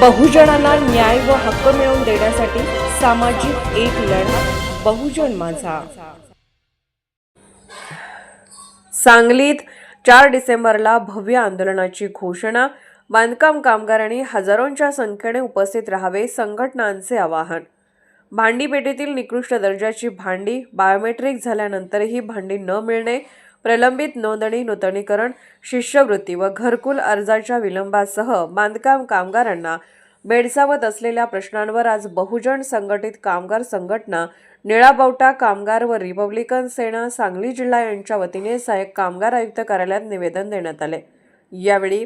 बहुजनांना न्याय व हक्क मिळवून देण्यासाठी सामाजिक एक लढा बहुजन माझा. सांगलीत चार डिसेंबरला भव्य आंदोलनाची घोषणा बांधकाम कामगारांनी हजारोंच्या संख्येने उपस्थित राहावे संघटनांचे आवाहन. भांडीपेटीतील निकृष्ट दर्जाची भांडी बायोमेट्रिक झाल्यानंतरही भांडी न मिळणे प्रलंबित नोंदणी नूतनीकरण शिष्यवृत्ती व घरकुल अर्जाच्या विलंबासह बांधकाम कामगारांना भेडसावत असलेल्या प्रश्नांवर आज बहुजन संघटित कामगार संघटना निळाबावटा कामगार व रिपब्लिकन सेना सांगली जिल्हा यांच्या वतीने सहाय्यक कामगार आयुक्त कार्यालयात निवेदन देण्यात आले. यावेळी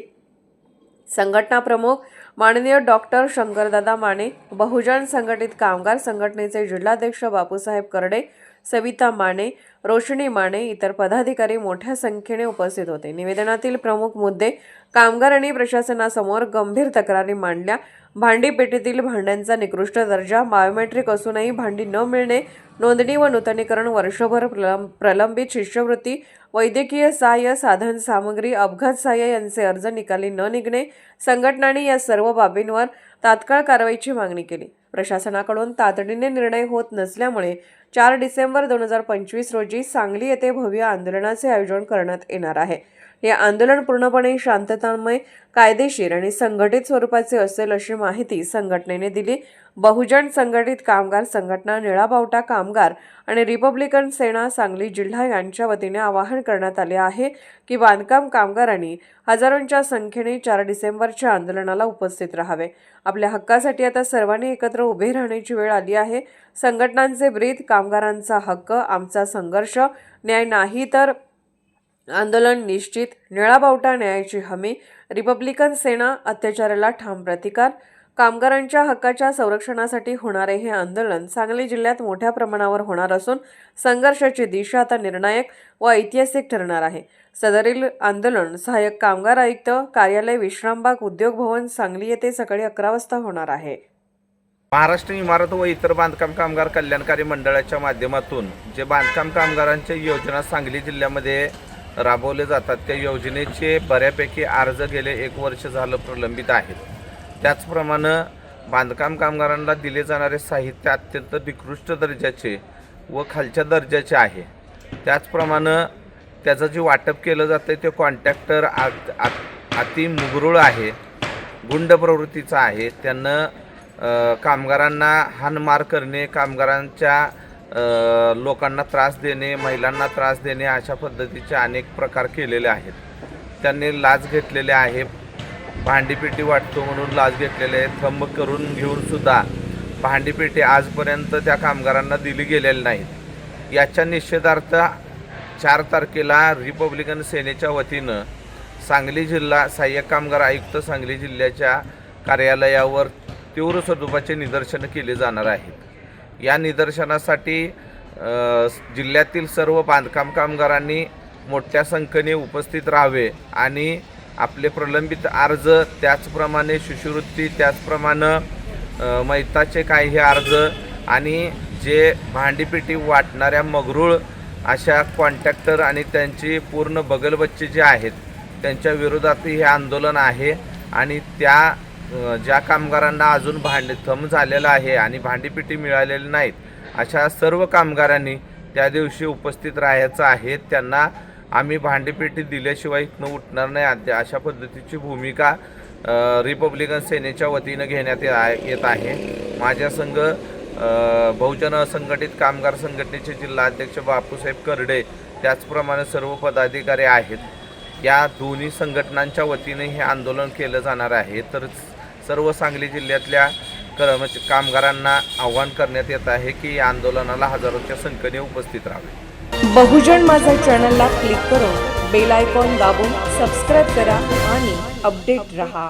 संघटना प्रमुख माननीय डॉक्टर शंकरदादा माने बहुजन संघटित कामगार संघटनेचे जिल्हाध्यक्ष बापूसाहेब करडे सविता माने रोशनी माने इतर पदाधिकारी मोठ्या संख्येने उपस्थित होते. निवेदनातील प्रमुख मुद्दे कामगार आणि प्रशासनासमोर गंभीर तक्रारी मांडल्या. भांडीपेटीतील भांड्यांचा निकृष्ट दर्जा बायोमेट्रिक असूनही भांडी न मिळणे नोंदणी व नूतनीकरण वर्षभर प्रलंब प्रलंबित शिष्यवृत्ती वैद्यकीय सहाय्य साधन सामग्री अपघात सहाय्य यांचे अर्ज निकाली न निघणे संघटनांनी या सर्व बाबींवर तात्काळ कारवाईची मागणी केली. प्रशासनाकडून तातडीने निर्णय होत नसल्यामुळे चार डिसेंबर दोन हजार पंचवीस रोजी सांगली येथे भव्य आंदोलनाचे आयोजन करण्यात येणार आहे. हे आंदोलन पूर्णपणे शांततामय कायदेशीर आणि संघटित स्वरूपाचे असेल अशी माहिती संघटनेने दिली. बहुजन संघटित कामगार संघटना निळाबावटा कामगार आणि रिपब्लिकन सेना सांगली जिल्हा यांच्या वतीने आवाहन करण्यात आले आहे की बांधकाम कामगारांनी हजारोंच्या संख्येने चार डिसेंबरच्या आंदोलनाला उपस्थित राहावे. आपल्या हक्कासाठी आता सर्वांनी एकत्र उभे राहण्याची वेळ आली आहे. संघटनांचे ब्रीद काम कामगारांचा हक्क आमचा संघर्ष न्याय नाही तर आंदोलन निश्चित निळाबावटा न्यायाची हमी रिपब्लिकन सेना अत्याचाराला ठाम प्रतिकार कामगारांच्या हक्काच्या संरक्षणासाठी होणारे हे आंदोलन सांगली जिल्ह्यात मोठ्या प्रमाणावर होणार असून संघर्षाची दिशा आता निर्णायक व ऐतिहासिक ठरणार आहे. सदरील आंदोलन सहाय्यक कामगार आयुक्त कार्यालय विश्रामबाग उद्योग भवन सांगली येथे सकाळी अकरा वाजता होणार आहे. महाराष्ट्र इमारत व इतर बांधकाम कामगार कल्याणकारी मंडळाच्या माध्यमातून जे बांधकाम कामगारांच्या योजना सांगली जिल्ह्यामध्ये राबवले जातात त्या योजनेचे बऱ्यापैकी अर्ज गेले एक वर्ष झालं प्रलंबित आहेत. त्याचप्रमाणे बांधकाम कामगारांना दिले जाणारे साहित्य अत्यंत निकृष्ट दर्जाचे व खालच्या दर्जाचे आहे. त्याचप्रमाणे त्याचं जे वाटप केलं जातं ते कॉन्ट्रॅक्टर अति मुगरुळ आहे गुंड प्रवृत्तीचा आहे. त्यांना कामगारांना हानमार करणे कामगारांच्या लोकांना त्रास देणे महिलांना त्रास देणे अशा पद्धतीचे अनेक प्रकार केलेले आहेत. त्यांनी लाच घेतलेले आहे. भांडीपेटी वाटतो म्हणून लाच घेतलेले आहे. थंब करून घेऊन सुद्धा भांडीपेटी आजपर्यंत त्या कामगारांना दिली गेलेली नाहीत. याच्या निषेधार्थ चार तारखेला रिपब्लिकन सेनेच्या वतीनं सांगली जिल्हा सहाय्यक कामगार आयुक्त सांगली जिल्ह्याच्या कार्यालयावर तीव्र स्वरूपाचे निदर्शनं केले जाणार आहेत. या निदर्शनासाठी जिल्ह्यातील सर्व बांधकाम कामगारांनी मोठ्या संख्येने उपस्थित राहावे आणि आपले प्रलंबित अर्ज त्याचप्रमाणे शिष्यवृत्ती त्याचप्रमाणे मैताचे काही अर्ज आणि जे भांडीपेटी वाटणाऱ्या मगरूळ अशा कॉन्ट्रॅक्टर आणि त्यांची पूर्ण बगलबच्चे जे आहेत त्यांच्या विरोधातही हे आंदोलन आहे आणि त्या ज्या कामगारांना अजून भांड थम झालेला आहे आणि भांडीपिटी मिळालेली नाहीत अशा सर्व कामगारांनी त्या दिवशी उपस्थित राहायचं आहे. त्यांना आम्ही भांडीपेटी दिल्याशिवाय इथनं उठणार नाही. अशा पद्धतीची भूमिका रिपब्लिकन सेनेच्या वतीनं घेण्यात आहे- येत आहे. माझ्या संघ बहुजन असंघटित कामगार संघटनेचे जिल्हाध्यक्ष बापूसाहेब कर्डे त्याचप्रमाणे सर्व पदाधिकारी आहेत. या दोन्ही संघटनांच्या वतीने हे आंदोलन केलं जाणार आहे. तर सर्व सांगली जिल्ह्यातल्या कर्म कामगारांना आव्हान करण्यात येत आहे की या आंदोलनाला हजारोच्या संख्येने उपस्थित राहावे. बहुजन माझा चॅनलला क्लिक करून बेल आयकॉन दाबून सबस्क्राईब करा आणि अपडेट रहा.